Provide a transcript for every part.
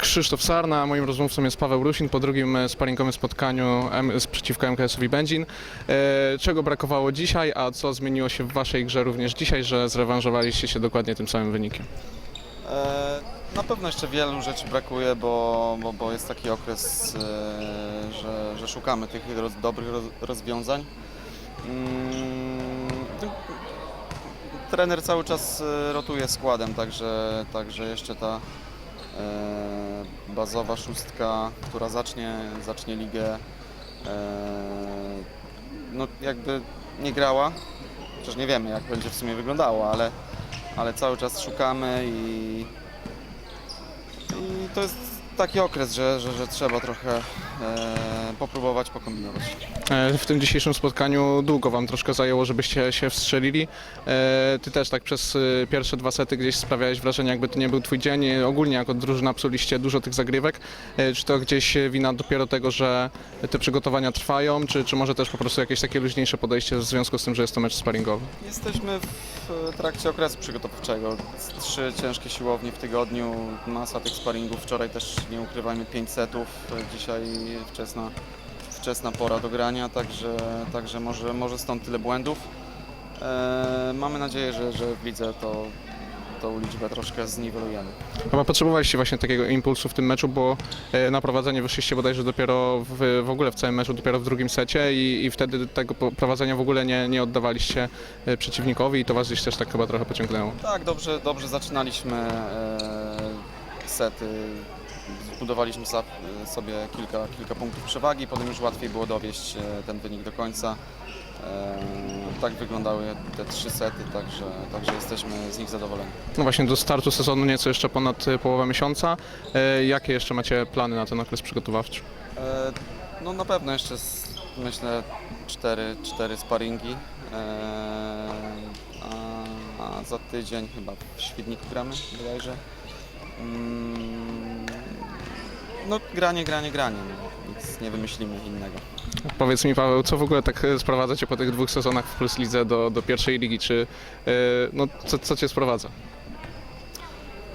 Krzysztof Sarna, moim rozmówcą jest Paweł Rusin po drugim e, sparingowym spotkaniu M- z- przeciwko MKS-owi Będzin. E, Czego brakowało dzisiaj, a co zmieniło się w waszej grze również dzisiaj, że zrewanżowaliście się dokładnie tym samym wynikiem? E, Na pewno jeszcze wielu rzeczy brakuje, bo, bo, bo jest taki okres, e, że, że szukamy tych roz, dobrych roz, rozwiązań. Mm, Trener cały czas e, rotuje składem, także, także jeszcze ta e, bazowa szóstka, która zacznie, zacznie ligę, e, no jakby nie grała. Chociaż nie wiemy jak będzie w sumie wyglądało, ale, ale cały czas szukamy i, i to jest taki okres, że, że, że trzeba trochę e, popróbować, pokombinować. E, W tym dzisiejszym spotkaniu długo wam troszkę zajęło, żebyście się wstrzelili. E, Ty też tak przez e, pierwsze dwa sety gdzieś sprawiałeś wrażenie, jakby to nie był twój dzień. E, Ogólnie jako drużyna psuliście dużo tych zagrywek. E, Czy to gdzieś wina dopiero tego, że te przygotowania trwają, czy, czy może też po prostu jakieś takie luźniejsze podejście w związku z tym, że jest to mecz sparingowy? Jesteśmy w trakcie okresu przygotowawczego. Trzy ciężkie siłownie w tygodniu, masa tych sparingów. Wczoraj też, nie ukrywajmy, pięć setów. Dzisiaj wczesna, wczesna pora do grania, także, także może, może stąd tyle błędów. E, mamy nadzieję, że, że w lidze to, tą liczbę troszkę zniwelujemy. Chyba potrzebowaliście właśnie takiego impulsu w tym meczu, bo e, na prowadzenie wyszliście bodajże dopiero w, w ogóle w całym meczu, dopiero w drugim secie i, i wtedy tego prowadzenia w ogóle nie, nie oddawaliście e, przeciwnikowi i to was gdzieś też tak chyba trochę pociągnęło. Tak, dobrze, dobrze zaczynaliśmy e, sety. Zbudowaliśmy za- sobie kilka, kilka punktów przewagi, potem już łatwiej było dowieść e, ten wynik do końca. E, tak wyglądały te trzy sety, także, także jesteśmy z nich zadowoleni. No właśnie do startu sezonu nieco jeszcze ponad e, połowa miesiąca. Jakie jeszcze macie plany na ten okres przygotowawczy? No na pewno jeszcze myślę cztery, cztery sparingi. A, a za tydzień chyba w Świdniku gramy bodajże. No granie, granie, granie. No. Nic nie wymyślimy innego. Powiedz mi Paweł, co w ogóle tak e, sprowadza cię po tych dwóch sezonach w Plus Lidze do, do pierwszej ligi? Czy e, no, co, co cię sprowadza?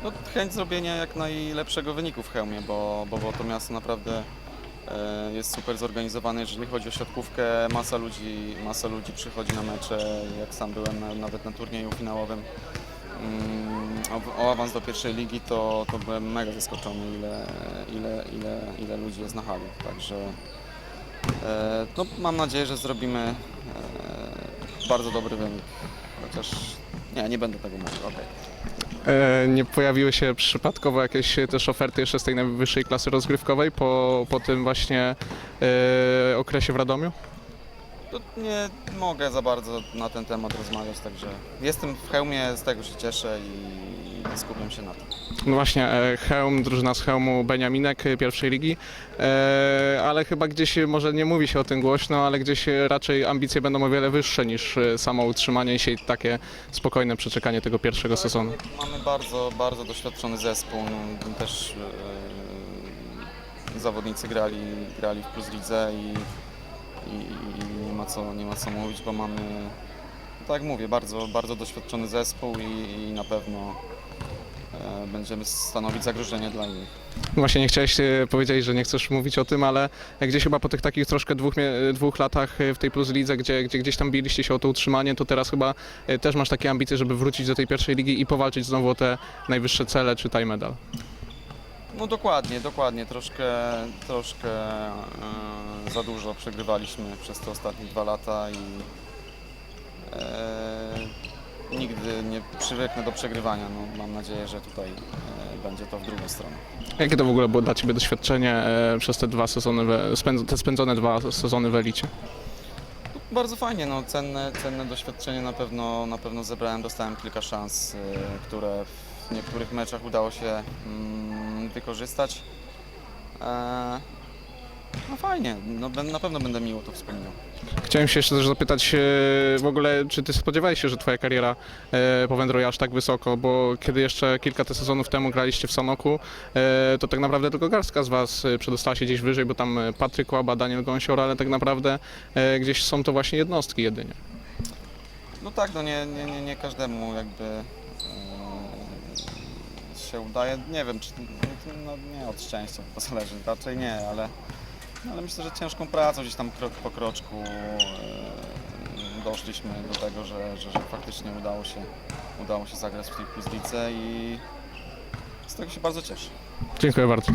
No, chęć zrobienia jak najlepszego wyniku w Chełmie, bo, bo, bo to miasto naprawdę e, jest super zorganizowane, jeżeli chodzi o siatkówkę. Masa ludzi, masa ludzi przychodzi na mecze, jak sam byłem na, nawet na turnieju finałowym. Mm, o, awans do pierwszej ligi to, to byłem mega zaskoczony, ile, ile, ile, ile ludzi jest na hali. Także e, no, mam nadzieję, że zrobimy e, bardzo dobry wynik. Chociaż nie, nie będę tego mówił. okej. E, Nie pojawiły się przypadkowo jakieś też oferty jeszcze z tej najwyższej klasy rozgrywkowej po, po tym właśnie e, okresie w Radomiu? To nie mogę za bardzo na ten temat rozmawiać, także jestem w hełmie, z tego się cieszę i skupiam się na tym. No właśnie, e, Chełm, drużyna z Chełmu Beniaminek e, pierwszej ligi, e, ale chyba gdzieś e, może nie mówi się o tym głośno, ale gdzieś e, raczej ambicje będą o wiele wyższe niż e, samo utrzymanie się i takie spokojne przeczekanie tego pierwszego sezonu. Mamy bardzo, bardzo doświadczony zespół, no, też e, zawodnicy grali, grali w Plus Lidze i, i, i co, nie ma co mówić, bo mamy, tak jak mówię, bardzo, bardzo doświadczony zespół i, i na pewno e, będziemy stanowić zagrożenie dla. No Właśnie nie chciałeś e, powiedzieć, że nie chcesz mówić o tym, ale gdzieś chyba po tych takich troszkę dwóch, mie- dwóch latach e, w tej Plus Lidze, gdzie, gdzie gdzieś tam biliście się o to utrzymanie, to teraz chyba e, też masz takie ambicje, żeby wrócić do tej pierwszej ligi i powalczyć znowu o te najwyższe cele, czy taj medal. No dokładnie, dokładnie. Troszkę, troszkę e, za dużo przegrywaliśmy przez te ostatnie dwa lata i e, nigdy nie przywyknę do przegrywania. No, mam nadzieję, że tutaj e, będzie to w drugą stronę. Jakie to w ogóle było dla Ciebie doświadczenie e, przez te dwa sezony, we, spędz- te spędzone dwa sezony w Elicie? Bardzo fajnie, no, cenne, cenne doświadczenie na pewno, na pewno zebrałem, dostałem kilka szans, e, które w niektórych meczach udało się mm, wykorzystać. E, no fajnie, no, na pewno będę miło to wspominał. Chciałem się jeszcze też zapytać e, w ogóle, czy Ty spodziewałeś się, że Twoja kariera e, powędruje aż tak wysoko, bo kiedy jeszcze kilka te sezonów temu graliście w Sanoku, e, to tak naprawdę tylko garstka z Was e, przedostała się gdzieś wyżej, bo tam e, Patryk Łaba, Daniel Gąsior, ale tak naprawdę e, gdzieś są to właśnie jednostki jedynie. No tak, no nie, nie, nie, nie każdemu jakby się udaje. Nie wiem, czy no, nie od szczęścia to zależy, raczej nie, ale, no, ale myślę, że ciężką pracą gdzieś tam krok po kroczku e, doszliśmy do tego, że, że, że faktycznie udało się, udało się zagrać w tej Pizlice i z tego się bardzo cieszę. Dziękuję bardzo.